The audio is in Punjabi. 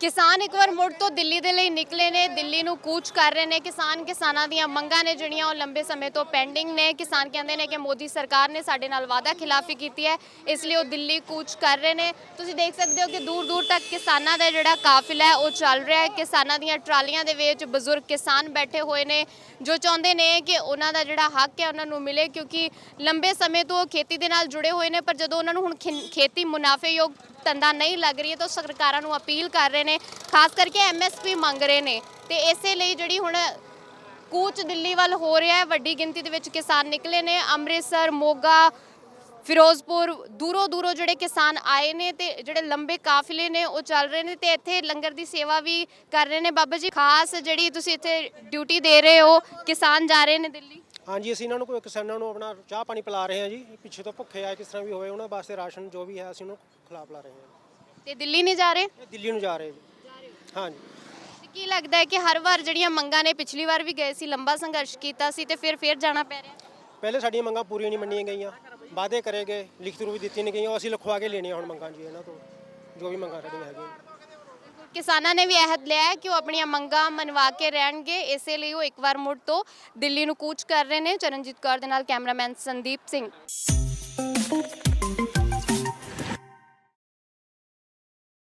ਕਿਸਾਨ ਇੱਕ ਵਾਰ ਮੁੜ ਤੋਂ ਦਿੱਲੀ ਦੇ ਲਈ ਨਿਕਲੇ ਨੇ, ਦਿੱਲੀ ਨੂੰ ਕੂਚ ਕਰ ਰਹੇ ਨੇ। ਕਿਸਾਨ ਕਿਸਾਨਾਂ ਦੀਆਂ ਮੰਗਾਂ ਨੇ ਜਿਹੜੀਆਂ ਉਹ ਲੰਬੇ ਸਮੇਂ ਤੋਂ ਪੈਂਡਿੰਗ ਨੇ। ਕਿਸਾਨ ਕਹਿੰਦੇ ਨੇ ਕਿ ਮੋਦੀ ਸਰਕਾਰ ਨੇ ਸਾਡੇ ਨਾਲ ਵਾਅਦਾ ਖਿਲਾਫੀ ਕੀਤੀ ਹੈ, ਇਸ ਲਈ ਉਹ ਦਿੱਲੀ ਕੂਚ ਕਰ ਰਹੇ ਨੇ। ਤੁਸੀਂ ਦੇਖ ਸਕਦੇ ਹੋ ਕਿ ਦੂਰ ਦੂਰ ਤੱਕ ਕਿਸਾਨਾਂ ਦਾ ਜਿਹੜਾ ਕਾਫਿਲਾ ਹੈ, ਉਹ ਚੱਲ ਰਿਹਾ ਹੈ। ਕਿਸਾਨਾਂ ਦੀਆਂ ਟਰਾਲੀਆਂ ਦੇ ਵਿੱਚ ਬਜ਼ੁਰਗ ਕਿਸਾਨ ਬੈਠੇ ਹੋਏ ਨੇ, ਜੋ ਚਾਹੁੰਦੇ ਨੇ ਕਿ ਉਹਨਾਂ ਦਾ ਜਿਹੜਾ ਹੱਕ ਹੈ, ਉਹਨਾਂ ਨੂੰ ਮਿਲੇ, ਕਿਉਂਕਿ ਲੰਬੇ ਸਮੇਂ ਤੋਂ ਉਹ ਖੇਤੀ ਦੇ ਨਾਲ ਜੁੜੇ ਹੋਏ ਨੇ, ਪਰ ਜਦੋਂ ਉਹਨਾਂ ਨੂੰ ਹੁਣ ਖਿ- ਖੇਤੀ ਮੁਨਾਫੇਯੋਗ ਧੰਦਾ ਨਹੀਂ ਲੱਗ ਰਹੀ ਹੈ, ਤਾਂ ਉਹ ਸਰਕਾਰਾਂ ਨੂੰ ਅਪੀਲ ਕਰ ਰਹੇ ਨੇ ਖਾਸ ਕਰਕੇ ਐਮਐਸਪੀ ਮੰਗ ਰਹੇ ਨੇ। ਤੇ ਇਸੇ ਲਈ ਜਿਹੜੀ ਹੁਣ ਕੂਚ ਦਿੱਲੀ ਵੱਲ ਹੋ ਰਿਹਾ ਹੈ, ਵੱਡੀ ਗਿਣਤੀ ਦੇ ਵਿੱਚ ਕਿਸਾਨ ਨਿਕਲੇ ਨੇ। ਅੰਮ੍ਰਿਤਸਰ, ਮੋਗਾ, ਫਿਰੋਜ਼ਪੁਰ, ਦੂਰੋਂ ਦੂਰੋਂ ਜਿਹੜੇ ਕਿਸਾਨ ਆਏ ਨੇ ਤੇ ਜਿਹੜੇ ਲੰਬੇ ਕਾਫਿਲੇ ਨੇ, ਉਹ ਚੱਲ ਰਹੇ ਨੇ ਤੇ ਇੱਥੇ ਲੰਗਰ ਦੀ ਸੇਵਾ ਵੀ ਕਰ ਰਹੇ ਨੇ। ਬਾਬਾ ਜੀ, ਖਾਸ ਜਿਹੜੀ ਤੁਸੀਂ ਇੱਥੇ ਡਿਊਟੀ ਦੇ ਰਹੇ ਹੋ, ਕਿਸਾਨ ਜਾ ਰਹੇ ਨੇ ਦਿੱਲੀ? ਹਾਂਜੀ, ਅਸੀਂ ਇਹਨਾਂ ਨੂੰ ਕੋਈ ਕਿਸਾਨਾਂ ਨੂੰ ਆਪਣਾ ਚਾਹ ਪਾਣੀ ਪਿਲਾ ਰਹੇ ਹਾਂ ਜੀ। ਪਿੱਛੇ ਤੋਂ ਭੁੱਖੇ ਆਏ ਕਿਸ ਤਰ੍ਹਾਂ ਵੀ ਹੋਏ, ਉਹਨਾਂ ਵਾਸਤੇ ਰਾਸ਼ਨ ਜੋ ਵੀ ਹੈ, ਅਸੀਂ ਉਹਨਾਂ ਨੂੰ ਖਿਲਾ ਪਿਲਾ ਰਹੇ ਹਾਂ। ਤੇ ਦਿੱਲੀ ਨਹੀਂ ਜਾ ਰਹੇ? ਦਿੱਲੀ ਨੂੰ ਜਾ ਰਹੇ ਜੀ। ਹਾਂਜੀ। ਤੇ ਕੀ ਲੱਗਦਾ ਹੈ ਕਿ ਹਰ ਵਾਰ ਜਿਹੜੀਆਂ ਮੰਗਾਂ ਨੇ ਪਿਛਲੀ ਵਾਰ ਵੀ ਗਏ ਸੀ ਲੰਬਾ ਸੰਘਰਸ਼ ਕੀਤਾ ਸੀ ਤੇ ਫਿਰ ਫਿਰ ਜਾਣਾ ਪੈ ਰਿਹਾ? ਪਹਿਲੇ ਸਾਡੀਆਂ ਮੰਗਾਂ ਪੂਰੀਆਂ ਨਹੀਂ ਮੰਨੀਆਂ ਗਈਆਂ। ਵਾਅਦੇ ਕਰੇ ਗਏ ਲਿਖਤ ਰੂਪ ਦਿੱਤੀ ਨਹੀਂ ਗਈਆਂ। ਉਹ ਅਸੀਂ ਲਿਖਵਾ ਕੇ ਲੈਣੀਆਂ ਹੁਣ ਮੰਗਾਂ ਜੀ ਇਹਨਾਂ ਤੋਂ। ਜੋ ਵੀ ਮੰਗਾਂ ਸਾਡੀਆਂ ਹੈਗੀਆਂ। ਕਿਸਾਨਾਂ ਨੇ ਵੀ ਅਹਿਦ ਲਿਆ ਹੈ ਕਿ ਉਹ ਆਪਣੀਆਂ ਮੰਗਾਂ ਮਨਵਾ ਕੇ ਰਹਿਣਗੇ। ਇਸੇ ਲਈ ਉਹ ਇੱਕ ਵਾਰ ਮੁੜ ਤੋਂ ਦਿੱਲੀ ਨੂੰ ਕੂਚ ਕਰ ਰਹੇ ਨੇ। ਚਰਨਜੀਤ ਕੌਰ ਦੇ ਨਾਲ ਕੈਮਰਾਮੈਨ ਸੰਦੀਪ ਸਿੰਘ।